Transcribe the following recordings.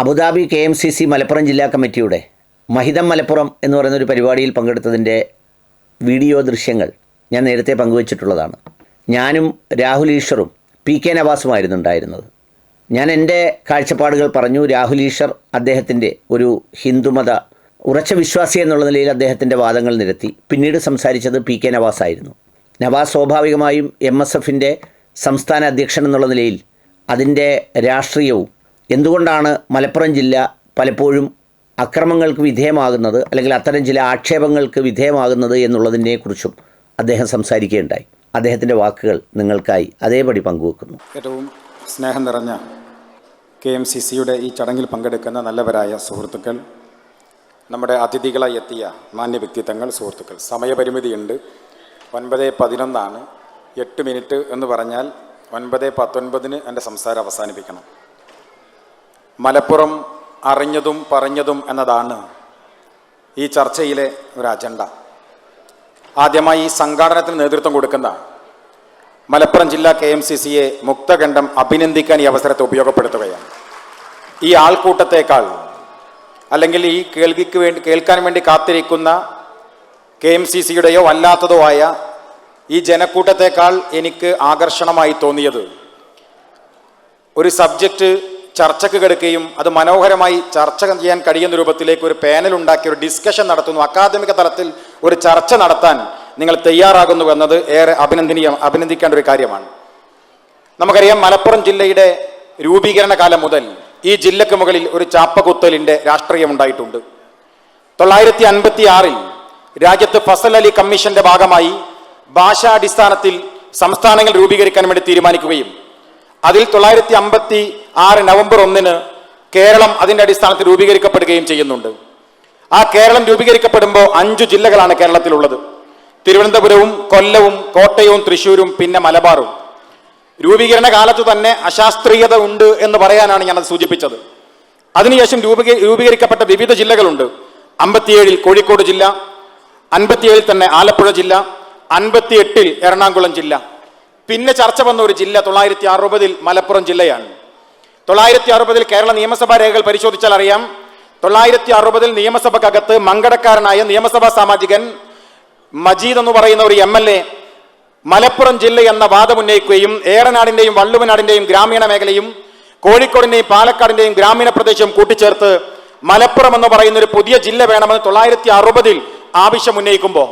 Abu Dhabi K M C C Malappuram ജില്ലാ കമ്മിറ്റിയുടെ മഹിതം മലപ്പുറം എന്ന് പറയുന്ന ഒരു പരിപാടിയിൽ പങ്കെടുത്തതിന്റെ വീഡിയോ ദൃശ്യങ്ങൾ ഞാൻ നേരത്തെ പങ്കുവച്ചിട്ടുള്ളതാണ്. ഞാനും രാഹുൽ ഈശ്വറും പി കെ നവാസുമായിരുന്നു ഉണ്ടായിരുന്നത്. ഞാൻ എന്റെ കാഴ്ചപ്പാടുകൾ പറഞ്ഞു രാഹുൽ ഈശ്വർ അദ്ദേഹത്തിന്റെ ഒരു ഹിന്ദുമത ഉറച്ച വിശ്വാസി എന്നുള്ള നിലയിൽ അദ്ദേഹത്തിന്റെ വാദങ്ങൾ നിരത്തി. പിന്നീട് സംസാരിച്ചത് പി കെ നവാസ് ആയിരുന്നു നവാസ് സ്വാഭാവികമായും എം എസ് എഫിന്റെ സംസ്ഥാന അധ്യക്ഷൻ എന്നുള്ള നിലയിൽ അതിന്റെ രാഷ്ട്രീയവും എന്തുകൊണ്ടാണ് മലപ്പുറം ജില്ല പലപ്പോഴും അക്രമങ്ങൾക്ക് വിധേയമാകുന്നത് അല്ലെങ്കിൽ അത്തരം ചില ആക്ഷേപങ്ങൾക്ക് വിധേയമാകുന്നത് എന്നുള്ളതിനെക്കുറിച്ചും അദ്ദേഹം സംസാരിക്കുകയുണ്ടായി. അദ്ദേഹത്തിന്റെ വാക്കുകൾ നിങ്ങൾക്കായി അതേപടി പങ്കുവെക്കുന്നു. ഏറ്റവും സ്നേഹം നിറഞ്ഞ കെ എം സി സിയുടെ ഈ ചടങ്ങിൽ പങ്കെടുക്കുന്ന നല്ലവരായ സുഹൃത്തുക്കൾ നമ്മുടെ അതിഥികളായി എത്തിയ മാന്യ വ്യക്തിത്വങ്ങൾ സുഹൃത്തുക്കൾ സമയപരിമിതിയുണ്ട്. ഒൻപത് പതിനൊന്നാണ്. എട്ട് മിനിറ്റ് എന്ന് പറഞ്ഞാൽ ഒൻപത് പത്തൊൻപതിന് എന്റെ സംസാരം അവസാനിപ്പിക്കണം. മലപ്പുറം അറിഞ്ഞതും പറഞ്ഞതും എന്നതാണ് ഈ ചർച്ചയിലെ ഒരു അജണ്ട. ആദ്യമായി ഈ സംഘാടനത്തിന് നേതൃത്വം കൊടുക്കുന്ന മലപ്പുറം ജില്ലാ കെ എം സി സിയെ മുക്തഖണ്ഡം അഭിനന്ദിക്കാൻ ഈ അവസരത്തെ ഉപയോഗപ്പെടുത്തുകയാണ്. ഈ ആൾക്കൂട്ടത്തേക്കാൾ അല്ലെങ്കിൽ ഈ കേൾവിക്ക് വേണ്ടി കേൾക്കാൻ വേണ്ടി കാത്തിരിക്കുന്ന കെ എം സി സിയുടെയോ അല്ലാത്തതോ ആയ ഈ ജനക്കൂട്ടത്തേക്കാൾ എനിക്ക് ആകർഷണമായി തോന്നിയത് ഒരു സബ്ജക്റ്റ് ചർച്ചക്ക് കെടുക്കുകയും അത് മനോഹരമായി ചർച്ച ചെയ്യാൻ കഴിയുന്ന രൂപത്തിലേക്ക് ഒരു പാനൽ ഉണ്ടാക്കി ഒരു ഡിസ്കഷൻ നടത്തുന്നു. അക്കാദമിക തലത്തിൽ ഒരു ചർച്ച നടത്താൻ നിങ്ങൾ തയ്യാറാകുന്നു എന്നത് ഏറെ അഭിനന്ദനീയം അഭിനന്ദിക്കേണ്ട ഒരു കാര്യമാണ്. നമുക്കറിയാം മലപ്പുറം ജില്ലയുടെ രൂപീകരണ കാലം മുതൽ ഈ ജില്ലക്ക് മുകളിൽ ഒരു ചാപ്പകുത്തലിന്റെ രാഷ്ട്രീയം ഉണ്ടായിട്ടുണ്ട്. തൊള്ളായിരത്തി അൻപത്തി ആറിൽ രാജ്യത്ത് ഫസൽ അലി കമ്മീഷന്റെ ഭാഗമായി ഭാഷാടിസ്ഥാനത്തിൽ സംസ്ഥാനങ്ങൾ രൂപീകരിക്കാൻ വേണ്ടി തീരുമാനിക്കുകയും അതിൽ തൊള്ളായിരത്തി അമ്പത്തി ആറ് നവംബർ ഒന്നിന് കേരളം അതിന്റെ അടിസ്ഥാനത്തിൽ രൂപീകരിക്കപ്പെടുകയും ചെയ്യുന്നുണ്ട്. ആ കേരളം രൂപീകരിക്കപ്പെടുമ്പോൾ അഞ്ചു ജില്ലകളാണ് കേരളത്തിലുള്ളത്. തിരുവനന്തപുരവും കൊല്ലവും കോട്ടയവും തൃശ്ശൂരും പിന്നെ മലബാറും. രൂപീകരണ കാലത്ത് തന്നെ അശാസ്ത്രീയത ഉണ്ട് എന്ന് പറയാനാണ് ഞാനത് സൂചിപ്പിച്ചത്. അതിനുശേഷം രൂപീ രൂപീകരിക്കപ്പെട്ട വിവിധ ജില്ലകളുണ്ട്. അമ്പത്തിയേഴിൽ കോഴിക്കോട് ജില്ല അൻപത്തിയേഴിൽ തന്നെ ആലപ്പുഴ ജില്ല അൻപത്തിയെട്ടിൽ എറണാകുളം ജില്ല. പിന്നെ ചർച്ച വന്ന ഒരു ജില്ല തൊള്ളായിരത്തി അറുപതിൽ മലപ്പുറം ജില്ലയാണ്. തൊള്ളായിരത്തി അറുപതിൽ കേരള നിയമസഭാ രേഖകൾ പരിശോധിച്ചാൽ അറിയാം. തൊള്ളായിരത്തി അറുപതിൽ നിയമസഭക്കകത്ത് മങ്കടക്കാരനായ നിയമസഭാ സാമാജികൻ മജീദ് എന്ന് പറയുന്ന ഒരു എം മലപ്പുറം ജില്ല എന്ന വാദമുന്നയിക്കുകയും ഏറനാടിന്റെയും വള്ളുവനാടിന്റെയും ഗ്രാമീണ മേഖലയും കോഴിക്കോടിന്റെയും പാലക്കാടിന്റെയും ഗ്രാമീണ പ്രദേശവും കൂട്ടിച്ചേർത്ത് മലപ്പുറം എന്ന് പറയുന്ന ഒരു പുതിയ ജില്ല വേണമെന്ന് തൊള്ളായിരത്തി അറുപതിൽ ആവശ്യം ഉന്നയിക്കുമ്പോൾ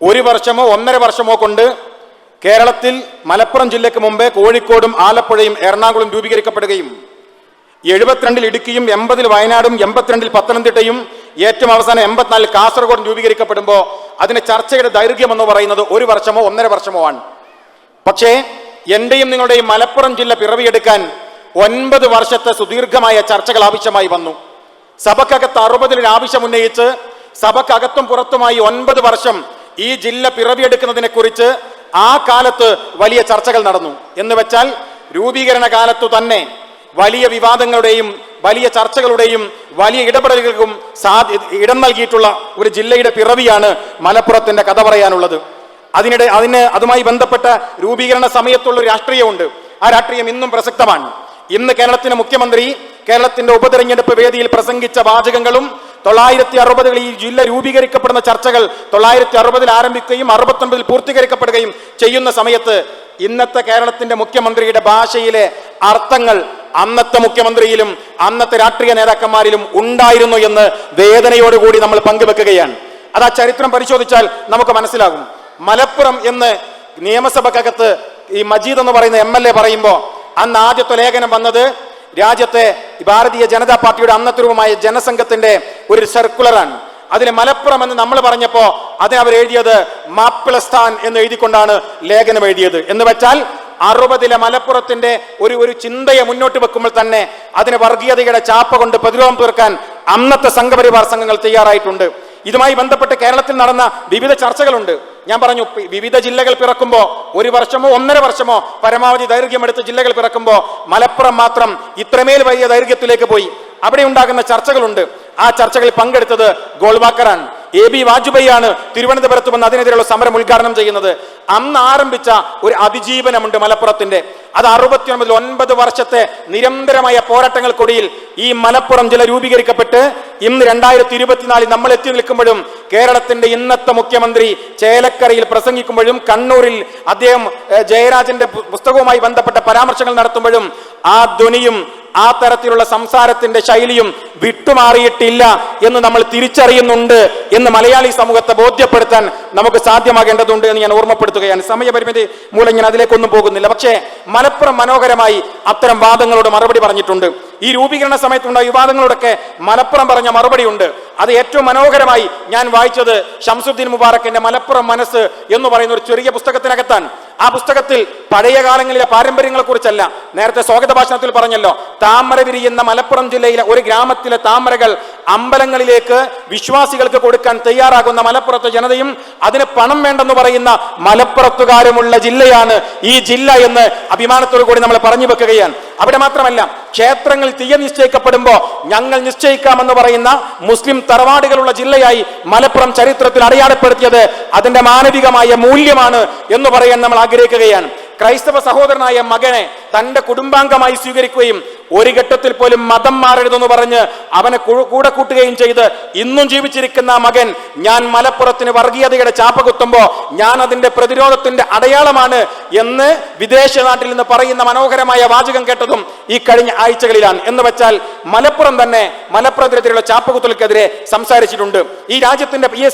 ഒരു വർഷമോ ഒന്നര വർഷമോ കൊണ്ട് കേരളത്തിൽ മലപ്പുറം ജില്ലയ്ക്ക് മുമ്പേ കോഴിക്കോടും ആലപ്പുഴയും എറണാകുളം രൂപീകരിക്കപ്പെടുകയും എഴുപത്തിരണ്ടിൽ ഇടുക്കിയും എൺപതിൽ വയനാടും എൺപത്തിരണ്ടിൽ പത്തനംതിട്ടയും ഏറ്റവും അവസാനം എൺപത്തിനാലിൽ കാസർഗോഡും രൂപീകരിക്കപ്പെടുമ്പോൾ അതിന് ചർച്ചയുടെ ദൈർഘ്യം എന്ന് പറയുന്നത് ഒരു വർഷമോ ഒന്നര വർഷമോ ആണ്. പക്ഷേ എന്റെയും നിങ്ങളുടെയും മലപ്പുറം ജില്ല പിറവിയെടുക്കാൻ ഒൻപത് വർഷത്തെ സുദീർഘമായ ചർച്ചകൾ ആവശ്യമായി വന്നു. സഭക്കകത്ത് അറുപതിൽ ആവശ്യം ഉന്നയിച്ച് സഭക്കകത്തും പുറത്തുമായി ഒൻപത് വർഷം ഈ ജില്ല പിറവിയെടുക്കുന്നതിനെ കുറിച്ച് ആ കാലത്ത് വലിയ ചർച്ചകൾ നടന്നു. എന്ന് വെച്ചാൽ രൂപീകരണ കാലത്തു തന്നെ വലിയ വിവാദങ്ങളുടെയും വലിയ ചർച്ചകളുടെയും വലിയ ഇടപെടലുകൾക്കും സാധ്യ ഇടം നൽകിയിട്ടുള്ള ഒരു ജില്ലയുടെ പിറവിയാണ് മലപ്പുറത്തിന്റെ കഥ പറയാനുള്ളത്. അതിനിടെ അതിന് അതുമായി ബന്ധപ്പെട്ട രൂപീകരണ സമയത്തുള്ള രാഷ്ട്രീയമുണ്ട്. ആ രാഷ്ട്രീയം ഇന്നും പ്രസക്തമാണ്. ഇന്ന് കേരളത്തിന്റെ മുഖ്യമന്ത്രി കേരളത്തിന്റെ ഉപതെരഞ്ഞെടുപ്പ് വേദിയിൽ പ്രസംഗിച്ച വാചകങ്ങളും തൊള്ളായിരത്തി അറുപതുകളിൽ ഈ ജില്ല രൂപീകരിക്കപ്പെടുന്ന ചർച്ചകൾ തൊള്ളായിരത്തി അറുപതിൽ ആരംഭിക്കുകയും അറുപത്തൊൻപതിൽ പൂർത്തീകരിക്കപ്പെടുകയും ചെയ്യുന്ന സമയത്ത് ഇന്നത്തെ കേരളത്തിന്റെ മുഖ്യമന്ത്രിയുടെ ഭാഷയിലെ അർത്ഥങ്ങൾ അന്നത്തെ മുഖ്യമന്ത്രിയിലും അന്നത്തെ രാഷ്ട്രീയ നേതാക്കന്മാരിലും ഉണ്ടായിരുന്നു എന്ന് വേദനയോടുകൂടി നമ്മൾ പങ്കുവെക്കുകയാണ്. അത് ആ ചരിത്രം പരിശോധിച്ചാൽ നമുക്ക് മനസ്സിലാകും. മലപ്പുറം എന്ന് നിയമസഭക്കകത്ത് ഈ മജീദ് എന്ന് പറയുന്ന എം എൽ എ പറയുമ്പോൾ അന്ന് ആദ്യത്തെ ലേഖനം വന്നത് രാജ്യത്തെ ഭാരതീയ ജനതാ പാർട്ടിയുടെ അന്നത്തെ ജനസംഘത്തിന്റെ ഒരു സർക്കുലറാണ്. അതിന് മലപ്പുറം എന്ന് നമ്മൾ പറഞ്ഞപ്പോ അതിന് അവർ എഴുതിയത് മാപ്പിളസ്ഥാൻ എന്ന് എഴുതിക്കൊണ്ടാണ് ലേഖനം എഴുതിയത്. എന്ന് വെച്ചാൽ അറുപതിലെ മലപ്പുറത്തിന്റെ ഒരു ഒരു ചിന്തയെ മുന്നോട്ട് വെക്കുമ്പോൾ തന്നെ അതിന് വർഗീയതയുടെ ചാപ്പ കൊണ്ട് പ്രതിരോധം തീർക്കാൻ അന്നത്തെ സംഘപരിവാർ സംഘങ്ങൾ തയ്യാറായിട്ടുണ്ട്. ഇതുമായി ബന്ധപ്പെട്ട് കേരളത്തിൽ നടന്ന വിവിധ ചർച്ചകളുണ്ട്. ഞാൻ പറഞ്ഞു വിവിധ ജില്ലകൾ പിറക്കുമ്പോൾ ഒരു വർഷമോ ഒന്നര വർഷമോ പരമാവധി ദൈർഘ്യമെടുത്ത ജില്ലകൾ പിറക്കുമ്പോൾ മലപ്പുറം മാത്രം ഇത്രമേൽ വലിയ ദൈർഘ്യത്തിലേക്ക് പോയി. അവിടെ ഉണ്ടാകുന്ന ചർച്ചകളുണ്ട്. ആ ചർച്ചകളിൽ പങ്കെടുത്തത് ഗോൾവാക്കറാണ്. എ ബി വാജ്പേയി ആണ് തിരുവനന്തപുരത്ത് വന്ന് അതിനെതിരെയുള്ള സമരം ഉദ്ഘാടനം ചെയ്യുന്നത്. അന്ന് ആരംഭിച്ച ഒരു അതിജീവനമുണ്ട് മലപ്പുറത്തിന്റെ. അത് അറുപത്തി ഒൻപതിൽ ഒൻപത് വർഷത്തെ നിരന്തരമായ പോരാട്ടങ്ങൾക്കൊടിയിൽ ഈ മലപ്പുറം ജില്ല രൂപീകരിക്കപ്പെട്ട് ഇന്ന് രണ്ടായിരത്തി ഇരുപത്തിനാലിൽ നമ്മൾ എത്തി നിൽക്കുമ്പോഴും കേരളത്തിന്റെ ഇന്നത്തെ മുഖ്യമന്ത്രി ചേലക്കരയിൽ പ്രസംഗിക്കുമ്പോഴും കണ്ണൂരിൽ അദ്ദേഹം ജയരാജന്റെ പുസ്തകവുമായി ബന്ധപ്പെട്ട പരാമർശങ്ങൾ നടത്തുമ്പോഴും ആ ധ്വനിയും ആ തരത്തിലുള്ള സംസാരത്തിന്റെ ശൈലിയും വിട്ടുമാറിയിട്ടില്ല എന്ന് നമ്മൾ തിരിച്ചറിയുന്നുണ്ട് എന്ന് മലയാളി സമൂഹത്തെ ബോധ്യപ്പെടുത്താൻ നമുക്ക് സാധ്യമാകേണ്ടതുണ്ട് എന്ന് ഞാൻ ഓർമ്മപ്പെടുത്തുകയാണ്. സമയപരിമിതി മൂലം ഞാൻ അതിലേക്കൊന്നും പോകുന്നില്ല. പക്ഷേ മലപ്പുറം മനോഹരമായി അത്തരം വാദങ്ങളോട് മറുപടി പറഞ്ഞിട്ടുണ്ട്. ഈ രൂപീകരണ സമയത്തുണ്ടായ വിവാദങ്ങളോടൊക്കെ മലപ്പുറം പറഞ്ഞ മറുപടി ഉണ്ട്. അത് ഏറ്റവും മനോഹരമായി ഞാൻ വായിച്ചത് ഷംസുദ്ദീൻ മുബാറക്കിന്റെ മലപ്പുറം മനസ്സ് എന്ന് പറയുന്ന ഒരു ചെറിയ പുസ്തകത്തിനകത്താണ്. ആ പുസ്തകത്തിൽ പഴയ കാലങ്ങളിലെ പാരമ്പര്യങ്ങളെ കുറിച്ചല്ല നേരത്തെ സ്വാഗത ഭാഷണത്തിൽ പറഞ്ഞല്ലോ താമര വിരിയുന്ന മലപ്പുറം ജില്ലയിലെ ഒരു ഗ്രാമത്തിലെ താമരകൾ അമ്പലങ്ങളിലേക്ക് വിശ്വാസികൾക്ക് കൊടുക്കാൻ തയ്യാറാകുന്ന മലപ്പുറത്തെ ജനതയും അതിന് പണം വേണ്ടെന്ന് പറയുന്ന മലപ്പുറത്തുകാരുമുള്ള ജില്ലയാണ് ഈ ജില്ല എന്ന് അഭിമാനത്തോടു കൂടി നമ്മൾ പറഞ്ഞു വെക്കുകയാണ്. അവിടെ മാത്രമല്ല ക്ഷേത്രങ്ങൾ തീയ നിശ്ചയിക്കപ്പെടുമ്പോൾ ഞങ്ങൾ നിശ്ചയിക്കാമെന്ന് പറയുന്ന മുസ്ലിം തറവാടുകളുള്ള ജില്ലയായി മലപ്പുറം ചരിത്രത്തിൽ അടയാളപ്പെടുത്തിയത് അതിന്റെ മാനവികമായ മൂല്യമാണ് എന്ന് പറയാൻ നമ്മൾ ആഗ്രഹിക്കുകയാണ്. ക്രൈസ്തവ സഹോദരനായ മകനെ തന്റെ കുടുംബാംഗമായി സ്വീകരിക്കുകയും ഒരു ഘട്ടത്തിൽ പോലും മതം മാറരുതെന്ന് പറഞ്ഞ് അവനെ കൂടെ കൂട്ടുകയും ചെയ്ത് ഇന്നും ജീവിച്ചിരിക്കുന്ന മകൻ ഞാൻ മലപ്പുറത്തിന് വർഗീയതയുടെ ചാപ്പ കുത്തുമ്പോ ഞാൻ അതിന്റെ പ്രതിരോധത്തിന്റെ അടയാളമാണ് എന്ന് വിദേശ നാട്ടിൽ നിന്ന് പറയുന്ന മനോഹരമായ വാചകം കേട്ടതും ഈ കഴിഞ്ഞ ആഴ്ചകളിലാണ്. എന്ന് വെച്ചാൽ മലപ്പുറം തന്നെ മലപ്പുറത്തിനെതിരെയുള്ള ചാപ്പകുത്തലക്കെതിരെ സംസാരിച്ചിട്ടുണ്ട്. ഈ രാജ്യത്തിന്റെ ഈ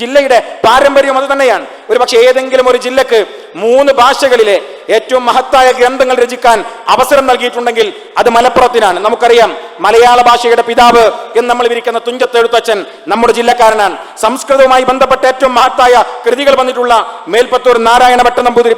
ജില്ലയുടെ പാരമ്പര്യം അത് തന്നെയാണ്. ഒരു പക്ഷേ ഏതെങ്കിലും ഒരു ജില്ലക്ക് മൂന്ന് ഭാഷകളിലെ ഏറ്റവും മഹത്തായ ഗ്രന്ഥങ്ങൾ രചിക്കാൻ അവസരം നൽകിയിട്ടുണ്ടെങ്കിൽ അത് മലപ്പുറത്തിനാണ്. നമുക്കറിയാം മലയാള ഭാഷയുടെ പിതാവ് എന്ന് നമ്മൾ വിരിക്കുന്ന തുഞ്ചത്തെഴുത്തച്ഛൻ നമ്മുടെ ജില്ലക്കാരനാണ്. സംസ്കൃതവുമായി ബന്ധപ്പെട്ട ഏറ്റവും മഹത്തായ കൃതികൾ വന്നിട്ടുള്ള മേൽപ്പത്തൂർ നാരായണ ഭട്ട നമ്പൂതിരി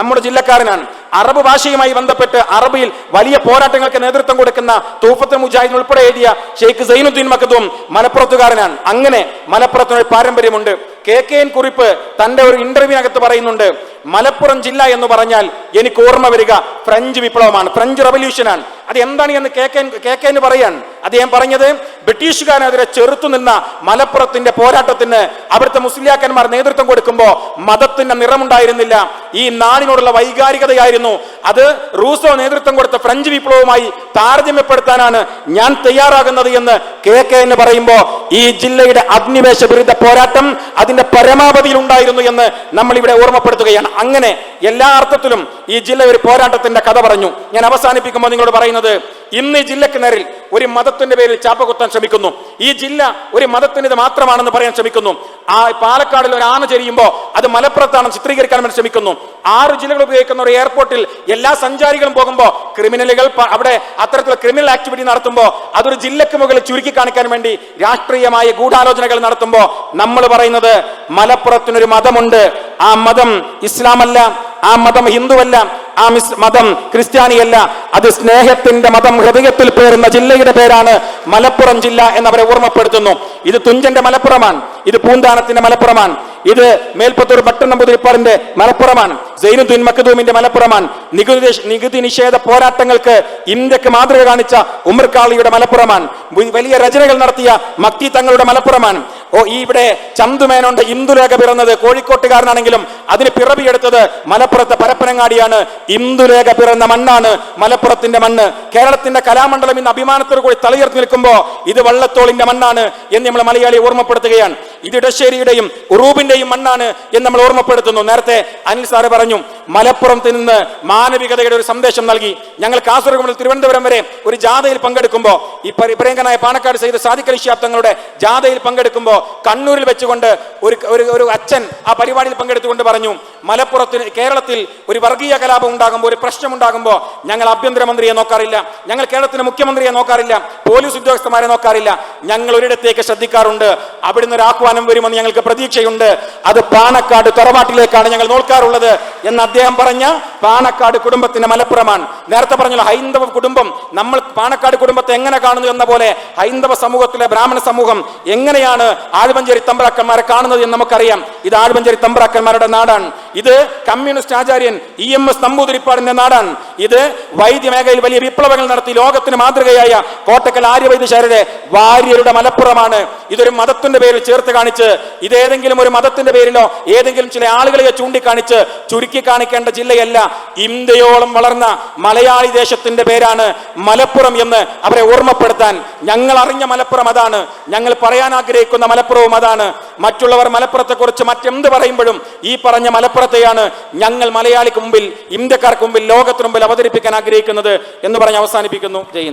നമ്മുടെ ജില്ലക്കാരനാണ്. അറബ് ഭാഷയുമായി ബന്ധപ്പെട്ട് അറബിയിൽ വലിയ പോരാട്ടങ്ങൾക്ക് നേതൃത്വം കൊടുക്കുന്ന തൂഫത്ത് മുജാഹിദ് ഉൾപ്പെടെ എഴുതിയ ഷെയ്ഖ് സൈനുദ്ദീൻ മക്കതും മലപ്പുറത്തുകാരനാണ്. അങ്ങനെ മലപ്പുറത്തിനൊരു പാരമ്പര്യമുണ്ട്. കെ കെ എൻ കുറിപ്പ് തന്റെ ഒരു ഇന്റർവ്യൂവിനകത്ത് പറയുന്നുണ്ട് മലപ്പുറം ജില്ല എന്ന് പറഞ്ഞാൽ എനിക്ക് ഓർമ്മ വരിക ഫ്രഞ്ച് വിപ്ലവമാണ് ഫ്രഞ്ച് റവല്യൂഷനാണ്. അത് എന്താണ് എന്ന് കെ കെ കെ കെ എന്ന് പറയാൻ അദ്ദേഹം പറഞ്ഞത് ബ്രിട്ടീഷുകാരനെതിരെ ചെറുത്തു നിന്ന മലപ്പുറത്തിന്റെ പോരാട്ടത്തിന് അവിടുത്തെ മുസ്ലിയാക്കന്മാർ നേതൃത്വം കൊടുക്കുമ്പോൾ മതത്തിന്റെ നിറമുണ്ടായിരുന്നില്ല. ഈ നാടിനോടുള്ള വൈകാരികതയായിരുന്നു. അത് റൂസോ നേതൃത്വം കൊടുത്ത ഫ്രഞ്ച് വിപ്ലവവുമായി താരതമ്യപ്പെടുത്താനാണ് ഞാൻ തയ്യാറാകുന്നത് എന്ന് കെ എന്ന് പറയുമ്പോൾ ഈ ജില്ലയുടെ അഗ്നിവേശ വിരുദ്ധ പോരാട്ടം അതിന്റെ പരമാവധിയിൽ ഉണ്ടായിരുന്നു എന്ന് നമ്മൾ ഇവിടെ ഓർമ്മപ്പെടുത്തുകയാണ്. അങ്ങനെ എല്ലാ അർത്ഥത്തിലും ഈ ജില്ല ഒരു പോരാട്ടത്തിന്റെ കഥ പറഞ്ഞു. ഞാൻ അവസാനിപ്പിക്കുമ്പോൾ നിങ്ങളോട് പറയുന്നത് ഇന്ന് ഈ ജില്ലക്ക് നേരിൽ ഒരു മതത്തിന്റെ പേരിൽ ചാപ്പ കുത്താൻ ശ്രമിക്കുന്നു. ഈ ജില്ല ഒരു മതത്തിന്റെത് മാത്രമാണെന്ന് പറയാൻ ശ്രമിക്കുന്നു. ആ പാലക്കാടിൽ ഒരു ആന ചെരിയുമ്പോൾ അത് മലപ്പുറത്താണെന്ന് ചിത്രീകരിക്കാൻ വേണ്ടി ശ്രമിക്കുന്നു. ആറ് ജില്ലകൾ ഉപയോഗിക്കുന്ന ഒരു എയർപോർട്ടിൽ എല്ലാ സഞ്ചാരികളും പോകുമ്പോൾ ക്രിമിനലുകൾ അവിടെ അത്തരത്തിലുള്ള ക്രിമിനൽ ആക്ടിവിറ്റി നടത്തുമ്പോൾ അതൊരു ജില്ലക്ക് മുകളിൽ ചുരുക്കി കാണിക്കാൻ വേണ്ടി രാഷ്ട്രീയമായ ഗൂഢാലോചനകൾ നടത്തുമ്പോൾ നമ്മൾ പറയുന്നത് മലപ്പുറത്തിനൊരു മതമുണ്ട്. ആ മതം ഇസ്ലാമല്ല. ആ മതം ഹിന്ദുവല്ല ആ മതം ക്രിസ്ത്യാനിയല്ല. അത് സ്നേഹത്തിന്റെ മതം ഹൃദയത്തിൽ പേരുന്ന ജില്ലയുടെ പേരാണ് മലപ്പുറം ജില്ല എന്നവരെ ഓർമ്മപ്പെടുത്തുന്നു. ഇത് തുഞ്ചന്റെ മലപ്പുറമാണ് ഇത് പൂന്താനത്തിന്റെ മലപ്പുറമാണ്. ഇത് മേൽപ്പത്തൂർ ഭട്ടനമ്പുതിരിപ്പാടിന്റെ മലപ്പുറമാണ്. സൈനുദ്ദീൻ മഖദൂമിന്റെ മലപ്പുറമാണ്. നികുതി നികുതി നിഷേധ പോരാട്ടങ്ങൾക്ക് ഇന്ത്യയ്ക്ക് മാതൃക കാണിച്ച ഉമർ കാളിയുടെ മലപ്പുറമാണ്. വലിയ രചനകൾ നടത്തിയ മക്തി തങ്ങളുടെ മലപ്പുറമാണ്. ഓ ഈ ഇവിടെ ചന്തുമേനോന്റെ ഇന്ദുലേഖ പിറന്നത് കോഴിക്കോട്ടുകാരനാണെങ്കിലും അതിന് പിറവിയെടുത്തത് മലപ്പുറത്തെ പരപ്പനങ്ങാടിയാണ്. ഇന്ദുലേഖ പിറന്ന മണ്ണാണ് മലപ്പുറത്തിന്റെ മണ്ണ്. കേരളത്തിന്റെ കലാമണ്ഡലം ഇന്ന് അഭിമാനത്തോടു കൂടി തലയുയർത്തി നിൽക്കുമ്പോൾ ഇത് വള്ളത്തോളിന്റെ മണ്ണാണ് എന്ന് നമ്മൾ മലയാളി ഓർമ്മപ്പെടുത്തുകയാണ്. ഇത് ഇടശ്ശേരിയുടെയും ഉറൂബിന്റെയും മണ്ണാണ് എന്ന് നമ്മൾ ഓർമ്മപ്പെടുത്തുന്നു. നേരത്തെ അനിൽ സാറ് പറഞ്ഞു മലപ്പുറത്ത് നിന്ന് മാനവികതയുടെ ഒരു സന്ദേശം നൽകി. ഞങ്ങൾ കാസർഗോഡ് മുതൽ തിരുവനന്തപുരം വരെ ഒരു ജാഥയിൽ പങ്കെടുക്കുമ്പോൾ ഈ പാണക്കാട് ചെയ്ത ശിഹാബ് തങ്ങളുടെ ജാഥയിൽ പങ്കെടുക്കുമ്പോൾ കണ്ണൂരിൽ വെച്ചുകൊണ്ട് ഒരു ഒരു അച്ഛൻ ആ പരിപാടിയിൽ പങ്കെടുത്തുകൊണ്ട് പറഞ്ഞു മലപ്പുറത്തിന് കേരളത്തിൽ ഒരു വർഗീയ കലാപം ഉണ്ടാകുമ്പോൾ ഒരു പ്രശ്നം ഉണ്ടാകുമ്പോൾ ഞങ്ങൾ ആഭ്യന്തരമന്ത്രിയെ നോക്കാറില്ല. ഞങ്ങൾ കേരളത്തിന് മുഖ്യമന്ത്രിയെ നോക്കാറില്ല. പോലീസ് ഉദ്യോഗസ്ഥന്മാരെ നോക്കാറില്ല. ഞങ്ങൾ ഒരിടത്തേക്ക് ശ്രദ്ധിക്കാറുണ്ട്. അവിടുന്ന് ഒരു ആഹ്വാനം വരുമെന്ന് ഞങ്ങൾക്ക് പ്രതീക്ഷയുണ്ട്. അത് പാണക്കാട് തറവാട്ടിലേക്കാണ് ഞങ്ങൾ നോക്കാറുള്ളത് എന്ന് അദ്ദേഹം പറഞ്ഞ പാണക്കാട് കുടുംബത്തിന്റെ മലപ്പുറമാണ്. നേരത്തെ പറഞ്ഞല്ലോ ഹൈന്ദവ കുടുംബം. നമ്മൾ പാണക്കാട് കുടുംബത്തെ എങ്ങനെ കാണുന്നു എന്ന പോലെ ഹൈന്ദവ സമൂഹത്തിലെ ബ്രാഹ്മണ സമൂഹം എങ്ങനെയാണ് ആഴ്വഞ്ചേരി തമ്പ്രാക്കന്മാരെ കാണുന്നത് എന്ന് നമുക്കറിയാം. ഇത് ആഴ്വഞ്ചേരി തമ്പ്രാക്കന്മാരുടെ നാടാണ്. ഇത് കമ്മ്യൂണിസ്റ്റ് ആചാര്യൻ ഇ എം എസ് നമ്പൂതിരിപ്പാടിന്റെ നാടാണ്. ഇത് വൈദ്യമേഖലയിൽ വലിയ വിപ്ലവങ്ങൾ നടത്തി ലോകത്തിന് മാതൃകയായ കോട്ടക്കൽ ആര്യവൈദ്യശാലയുടെ വാര്യരുടെ മലപ്പുറമാണ്. ഇതൊരു മതത്തിന്റെ പേരിൽ ചേർത്ത് കാണിച്ച് ഇതേതെങ്കിലും ഒരു മതത്തിന്റെ പേരിലോ ഏതെങ്കിലും ചില ആളുകളെ ചൂണ്ടിക്കാണിച്ച് ചുരുക്കി കാണിക്കേണ്ട ജില്ലയല്ല. ഇന്ത്യയോളം വളർന്ന മലയാളി ദേശത്തിന്റെ പേരാണ് മലപ്പുറം എന്ന് അവരെ ഓർമ്മപ്പെടുത്താൻ ഞങ്ങൾ അറിഞ്ഞ മലപ്പുറം അതാണ്. ഞങ്ങൾ പറയാൻ ആഗ്രഹിക്കുന്ന മലപ്പുറവും അതാണ്. മറ്റുള്ളവർ മലപ്പുറത്തെക്കുറിച്ച് മറ്റെന്ത് പറയുമ്പോഴും ഈ പറഞ്ഞ മലപ്പുറത്തെയാണ് ഞങ്ങൾ മലയാളിക്ക് മുമ്പിൽ ഇന്ത്യക്കാർക്ക് മുമ്പിൽ ലോകത്തിന് മുമ്പിൽ അവതരിപ്പിക്കാൻ ആഗ്രഹിക്കുന്നത് എന്ന് പറഞ്ഞ് അവസാനിപ്പിക്കുന്നു. ജയ്